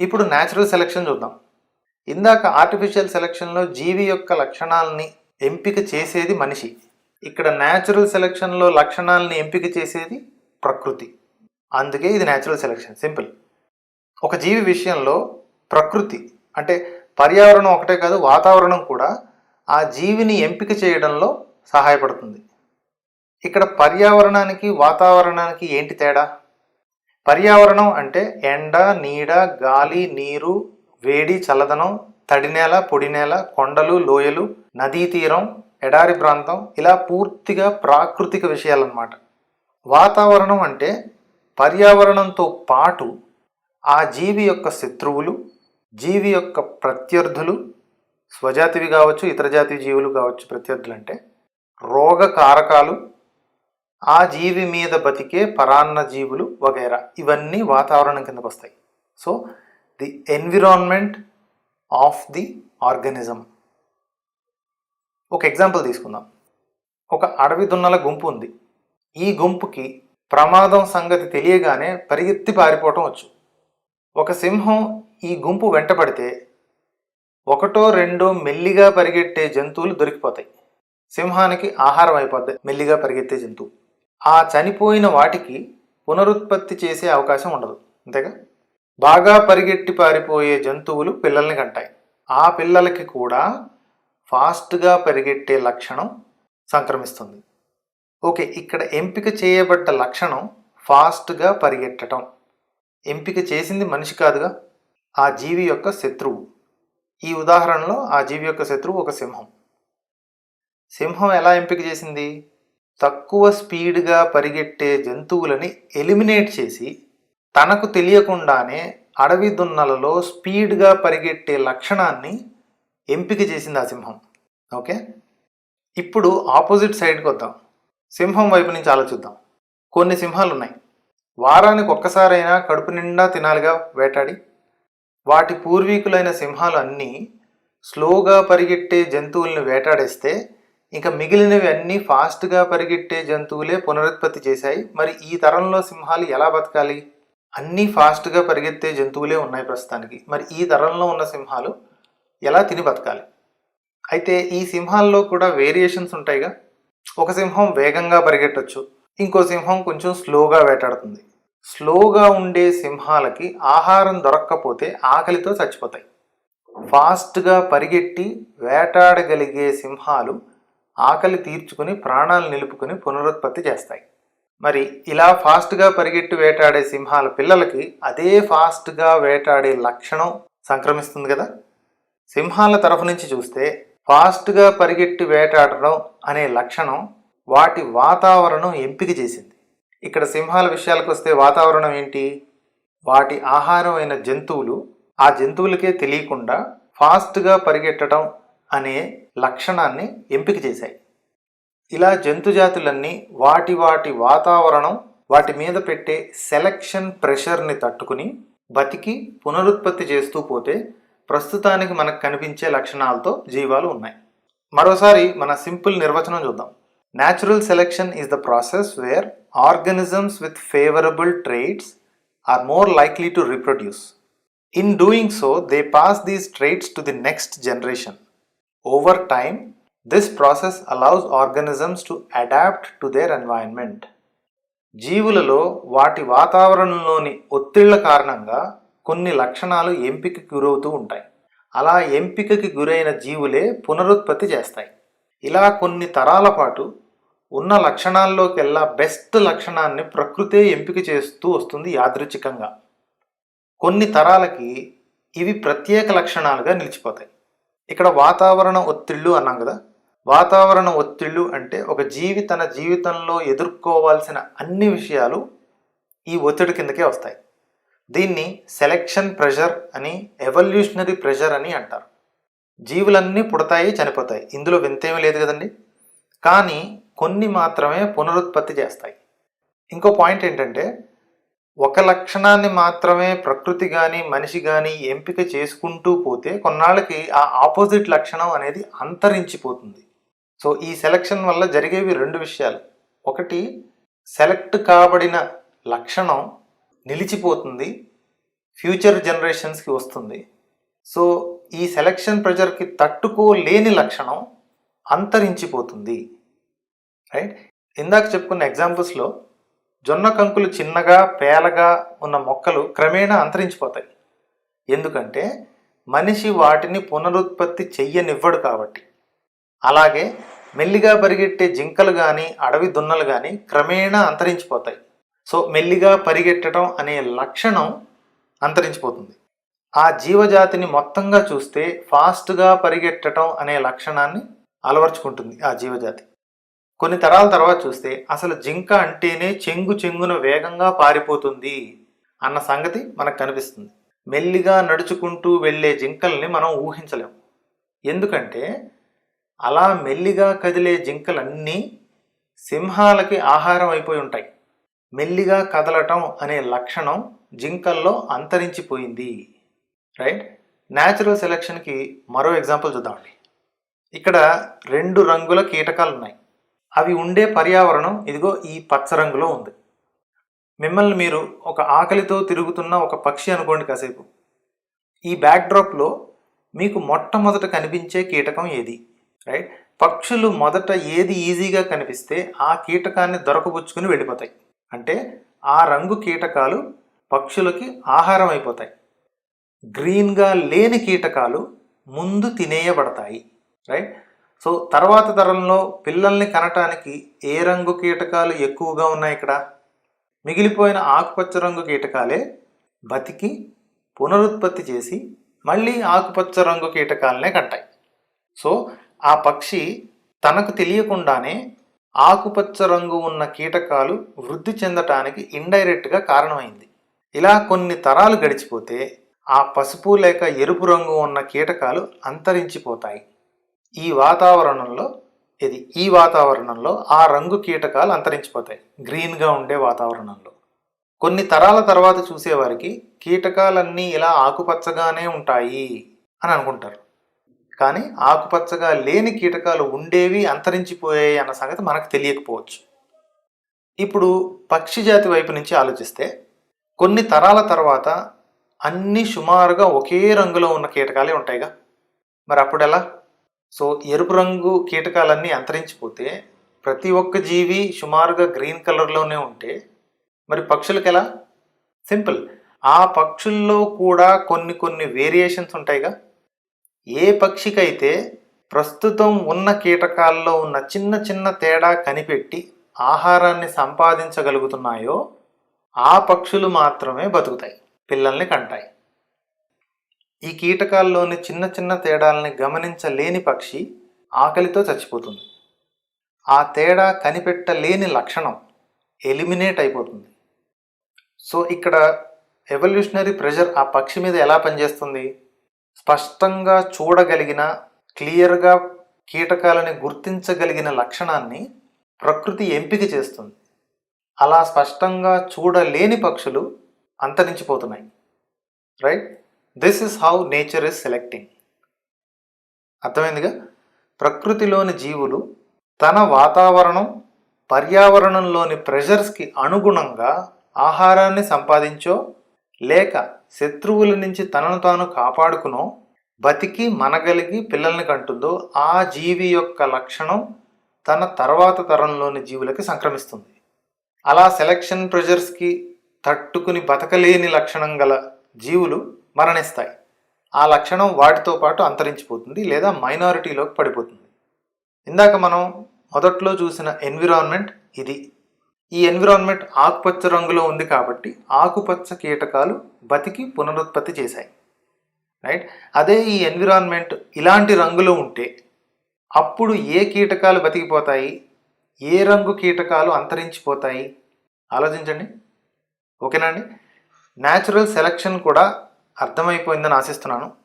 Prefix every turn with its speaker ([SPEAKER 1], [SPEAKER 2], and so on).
[SPEAKER 1] ఇప్పుడు natural selection చూద్దాం. ఇందాక ఆర్టిఫిషియల్ సెలెక్షన్లో జీవి యొక్క లక్షణాలని ఎంపిక చేసేది మనిషి. ఇక్కడ న్యాచురల్ సెలెక్షన్లో లక్షణాలని ఎంపిక చేసేది ప్రకృతి. అందుకే ఇది న్యాచురల్ సెలెక్షన్ సింపుల్ ఒక జీవి విషయంలో ప్రకృతి అంటే పర్యావరణం ఒకటే కాదు వాతావరణం కూడా ఆ జీవిని ఎంపిక చేయడంలో సహాయపడుతుంది. ఇక్కడ పర్యావరణానికి వాతావరణానికి ఏంటి తేడా? పర్యావరణం అంటే ఎండ నీడ గాలి నీరు వేడి చల్లదనం తడి నేల పొడి నేల కొండలు లోయలు నదీ తీరం ఎడారి ప్రాంతం ఇలా పూర్తిగా ప్రాకృతిక విషయాలన్నమాట. వాతావరణం అంటే పర్యావరణంతో పాటు ఆ జీవి యొక్క శత్రువులు జీవి యొక్క ప్రత్యర్థులు స్వజాతివి కావచ్చు ఇతర జాతి జీవులు కావచ్చు ప్రత్యర్థులు అంటే రోగ కారకాలు ఆ జీవి మీద బతికే పరాన్న జీవులు వగైరా. ఇవన్నీ వాతావరణం కిందకు వస్తాయి. So the environment of the organism. ఒక ఎగ్జాంపుల్ తీసుకుందాం. ఒక అడవి దున్నల గుంపు ఉంది. ఈ గుంపుకి ప్రమాదం సంగతి తెలియగానే పరిగెత్తి పారిపోవటం వచ్చు. ఒక సింహం ఈ గుంపు వెంటపడితే ఒకటో రెండో మెల్లిగా పరిగెట్టే జంతువులు దొరికిపోతాయి. సింహానికి ఆహారం అయిపోద్ది. మెల్లిగా పరిగెత్తే జంతువు. ఆ చనిపోయిన వాటికి పునరుత్పత్తి చేసే అవకాశం ఉండదు. అంతేగా? బాగా పరిగెట్టి పారిపోయే జంతువులు పిల్లల్ని కంటాయి. ఆ పిల్లలకి కూడా ఫాస్ట్గా పరిగెట్టే లక్షణం సంక్రమిస్తుంది. ఓకే ఇక్కడ ఎంపిక చేయబడ్డ లక్షణం ఫాస్ట్గా పరిగెట్టడం ఎంపిక చేసింది మనిషి కాదుగా? ఆ జీవి యొక్క శత్రువు. ఈ ఉదాహరణలో ఆ జీవి యొక్క శత్రువు ఒక సింహం. సింహం ఎలా ఎంపిక చేసింది? తక్కువ స్పీడ్గా పరిగెట్టే జంతువులని ఎలిమినేట్ చేసి తనకు తెలియకుండానే అడవి దున్నలలో స్పీడ్గా పరిగెట్టే లక్షణాన్ని ఎంపిక చేసింది ఆ సింహం. ఓకే? ఇప్పుడు ఆపోజిట్ సైడ్కి వద్దాం. సింహం వైపు నుంచి ఆలోచిద్దాం. కొన్ని సింహాలు ఉన్నాయి వారానికి ఒక్కసారైనా కడుపు నిండా తినాలిగా వేటాడి వాటి పూర్వీకులైన సింహాలు అన్నీ స్లోగా పరిగెట్టే జంతువుల్ని వేటాడేస్తే ఇంకా మిగిలినవి అన్నీ ఫాస్ట్గా పరిగెట్టే జంతువులే పునరుత్పత్తి చేశాయి. మరి ఈ తరంలో సింహాలు ఎలా బతకాలి? అన్నీ ఫాస్ట్గా పరిగెత్తే జంతువులే ఉన్నాయి ప్రస్తుతానికి. మరి ఈ తరంలో ఉన్న సింహాలు ఎలా తిని బతకాలి? అయితే ఈ సింహాల్లో కూడా వేరియేషన్స్ ఉంటాయిగా. ఒక సింహం వేగంగా పరిగెట్టచ్చు. ఇంకో సింహం కొంచెం స్లోగా వేటాడుతుంది. స్లోగా ఉండే సింహాలకి ఆహారం దొరక్కపోతే ఆకలితో చచ్చిపోతాయి. ఫాస్ట్గా పరిగెట్టి వేటాడగలిగే సింహాలు ఆకలి తీర్చుకుని ప్రాణాలు నిలుపుకుని పునరుత్పత్తి చేస్తాయి. మరి ఇలా ఫాస్ట్గా పరిగెట్టి వేటాడే సింహాల పిల్లలకి అదే ఫాస్ట్గా వేటాడే లక్షణం సంక్రమిస్తుంది కదా? సింహాల తరఫు నుంచి చూస్తే ఫాస్ట్గా పరిగెట్టి వేటాడడం అనే లక్షణం వాటి వాతావరణం ఎంపిక చేసింది. ఇక్కడ సింహాల విషయాలకు వస్తే వాతావరణం ఏంటి? వాటి ఆహారం అయిన జంతువులు ఆ జంతువులకే తెలియకుండా ఫాస్ట్గా పరిగెట్టడం అనే లక్షణాన్ని ఎంపిక చేశాయి. ఇలా జంతుజాతులన్నీ వాటి వాటి వాతావరణం వాటి మీద పెట్టే సెలక్షన్ ప్రెషర్ని తట్టుకుని బతికి పునరుత్పత్తి చేస్తూ పోతే ప్రస్తుతానికి మనకు కనిపించే లక్షణాలతో జీవాలు ఉన్నాయి. మరోసారి మన సింపుల్ నిర్వచనం చూద్దాం. Natural selection is the process where organisms with favourable traits are more likely to reproduce in doing so they pass these traits to the next generation over time, this process allows organisms to adapt to their environment. జీవులలో వాటి వాతావరణంలోని ఒత్తిళ్ళ కారణంగా కొన్ని లక్షణాలు ఎంపికకి గురవుతూ ఉంటాయి. అలా ఎంపికకి గురైన జీవులే పునరుత్పత్తి చేస్తాయి. ఇలా కొన్ని తరాల పాటు ఉన్న లక్షణాల్లోకెల్లా బెస్ట్ లక్షణాన్ని ప్రకృతే ఎంపిక చేస్తూ వస్తుంది యాదృచ్ఛికంగా. కొన్ని తరాలకి ఇవి ప్రత్యేక లక్షణాలుగా నిలిచిపోతాయి. ఇక్కడ వాతావరణ ఒత్తిళ్ళు అన్నాం కదా. వాతావరణ ఒత్తిళ్ళు అంటే ఒక జీవి తన జీవితంలో ఎదుర్కోవాల్సిన అన్ని విషయాలు ఈ ఒత్తిడి కిందకే వస్తాయి. దీన్ని సెలెక్షన్ ప్రెషర్ అని ఎవల్యూషనరీ ప్రెషర్ అని అంటారు. జీవులన్నీ పుడతాయి చనిపోతాయి. ఇందులో వింతేమీ లేదు కదండి. కానీ కొన్ని మాత్రమే పునరుత్పత్తి చేస్తాయి. ఇంకో పాయింట్ ఏంటంటే ఒక లక్షణాన్ని మాత్రమే ప్రకృతి కానీ మనిషి కానీ ఎంపిక చేసుకుంటూ పోతే కొన్నాళ్ళకి ఆ ఆపోజిట్ లక్షణం అనేది అంతరించిపోతుంది. సో ఈ సెలక్షన్ వల్ల జరిగేవి రెండు విషయాలు. ఒకటి సెలెక్ట్ కాబడిన లక్షణం నిలిచిపోతుంది. ఫ్యూచర్ జనరేషన్స్కి వస్తుంది. సో ఈ సెలక్షన్ ప్రెజర్కి తట్టుకోలేని లక్షణం అంతరించిపోతుంది. రైట్? ఇందాక చెప్పుకున్న ఎగ్జాంపుల్స్లో జొన్న కంకులు చిన్నగా పేలగా ఉన్న మొక్కలు క్రమేణా అంతరించిపోతాయి. ఎందుకంటే మనిషి వాటిని పునరుత్పత్తి చెయ్యనివ్వడు కాబట్టి. అలాగే మెల్లిగా పరిగెట్టే జింకలు కానీ అడవి దున్నలు కానీ క్రమేణా అంతరించిపోతాయి. సో మెల్లిగా పరిగెట్టడం అనే లక్షణం అంతరించిపోతుంది. ఆ జీవజాతిని మొత్తంగా చూస్తే ఫాస్ట్గా పరిగెట్టడం అనే లక్షణాన్ని అలవర్చుకుంటుంది ఆ జీవజాతి. కొన్ని తరాల తర్వాత చూస్తే అసలు జింక అంటేనే చెంగు చెంగున వేగంగా పారిపోతుంది అన్న సంగతి మనకు కనిపిస్తుంది. మెల్లిగా నడుచుకుంటూ వెళ్ళే జింకల్ని మనం ఊహించలేం. ఎందుకంటే అలా మెల్లిగా కదిలే జింకలన్నీ సింహాలకి ఆహారం అయిపోయి ఉంటాయి. మెల్లిగా కదలటం అనే లక్షణం జింకల్లో అంతరించిపోయింది. రైట్? న్యాచురల్ సెలక్షన్కి మరో ఎగ్జాంపుల్ చూద్దామండి. ఇక్కడ రెండు రంగుల కీటకాలు ఉన్నాయి అవి ఉండే పర్యావరణం ఇదిగో ఈ పచ్చ రంగులో ఉంది. మిమ్మల్ని మీరు ఒక ఆకలితో తిరుగుతున్న ఒక పక్షి అనుకోండి కాసేపు. ఈ బ్యాక్డ్రాప్లో మీకు మొట్టమొదట కనిపించే కీటకం ఏది? రైట్? పక్షులు మొదట ఏది ఈజీగా కనిపిస్తే ఆ కీటకాన్ని దొరకబుచ్చుకుని వెళ్ళిపోతాయి. అంటే ఆ రంగు కీటకాలు పక్షులకి ఆహారం అయిపోతాయి. గ్రీన్గా లేని కీటకాలు ముందు తినేయబడతాయి. రైట్? సో తర్వాత తరంలో పిల్లల్ని కనటానికి ఏ రంగు కీటకాలు ఎక్కువగా ఉన్నాయి ఇక్కడ? మిగిలిపోయిన ఆకుపచ్చ రంగు కీటకాలే బతికి పునరుత్పత్తి చేసి మళ్ళీ ఆకుపచ్చ రంగు కీటకాలనే కంటాయి. సో ఆ పక్షి తనకు తెలియకుండానే ఆకుపచ్చ రంగు ఉన్న కీటకాలు వృద్ధి చెందటానికి ఇండైరెక్ట్గా కారణమైంది. ఇలా కొన్ని తరాలు గడిచిపోతే ఆ పసుపు లేక ఎరుపు రంగు ఉన్న కీటకాలు అంతరించిపోతాయి. ఈ వాతావరణంలో ఇది ఈ వాతావరణంలో ఆ రంగు కీటకాలు అంతరించిపోతాయి. గ్రీన్గా ఉండే వాతావరణంలో. కొన్ని తరాల తర్వాత చూసేవారికి కీటకాలన్నీ ఇలా ఆకుపచ్చగానే ఉంటాయి అని అనుకుంటారు. కానీ ఆకుపచ్చగా లేని కీటకాలు ఉండేవి అంతరించిపోయాయి అన్న సంగతి మనకు తెలియకపోవచ్చు. ఇప్పుడు పక్షి జాతి వైపు నుంచి ఆలోచిస్తే కొన్ని తరాల తర్వాత అన్ని సుమారుగా ఒకే రంగులో ఉన్న కీటకాలే ఉంటాయిగా. మరి అప్పుడెలా? సో ఎరుపు రంగు కీటకాలన్నీ అంతరించిపోతే ప్రతి ఒక్క జీవి సుమారుగా గ్రీన్ కలర్లోనే ఉంటే మరి పక్షులకు ఎలా? సింపుల్. ఆ పక్షుల్లో కూడా కొన్ని కొన్ని వేరియేషన్స్ ఉంటాయిగా. ఏ పక్షికైతే ప్రస్తుతం ఉన్న కీటకాల్లో ఉన్న చిన్న చిన్న తేడా కనిపెట్టి ఆహారాన్ని సంపాదించగలుగుతున్నాయో ఆ పక్షులు మాత్రమే బతుకుతాయి పిల్లల్ని కంటాయి. ఈ కీటకాల్లోని చిన్న చిన్న తేడాలని గమనించలేని పక్షి ఆకలితో చచ్చిపోతుంది. ఆ తేడా కనిపెట్టలేని లక్షణం ఎలిమినేట్ అయిపోతుంది. సో ఇక్కడ ఎవల్యూషనరీ ప్రెషర్ ఆ పక్షి మీద ఎలా పనిచేస్తుంది? స్పష్టంగా చూడగలిగిన క్లియర్గా కీటకాలని గుర్తించగలిగిన లక్షణాన్ని ప్రకృతి ఎంపిక చేస్తుంది. అలా స్పష్టంగా చూడలేని పక్షులు అంతరించిపోతున్నాయి. Right? This is how nature is selecting అర్థమైందిగా? ప్రకృతిలోని జీవులు తన వాతావరణం పర్యావరణంలోని ప్రెషర్స్కి అనుగుణంగా ఆహారాన్ని సంపాదించో లేక శత్రువుల నుంచి తనను తాను కాపాడుకునో బతికి మనగలిగి పిల్లల్ని కంటుందో ఆ జీవి యొక్క లక్షణం తన తర్వాత తరంలోని జీవులకి సంక్రమిస్తుంది. అలా సెలక్షన్ ప్రెషర్స్కి తట్టుకుని బతకలేని లక్షణం గల జీవులు మరణిస్తాయి. ఆ లక్షణం వాటితో పాటు అంతరించిపోతుంది లేదా మైనారిటీలోకి పడిపోతుంది. ఇందాక మనం మొదట్లో చూసిన ఎన్విరాన్మెంట్ ఇది. ఈ ఎన్విరాన్మెంట్ ఆకుపచ్చ రంగులో ఉంది కాబట్టి ఆకుపచ్చ కీటకాలు బతికి పునరుత్పత్తి చేశాయి. రైట్? అదే ఈ ఎన్విరాన్మెంట్ ఇలాంటి రంగులో ఉంటే అప్పుడు ఏ కీటకాలు బతికిపోతాయి? ఏ రంగు కీటకాలు అంతరించిపోతాయి? ఆలోచించండి. ఓకేనా అండి? న్యాచురల్ సెలక్షన్ కూడా అర్థమైపోయిందని ఆశిస్తున్నాను.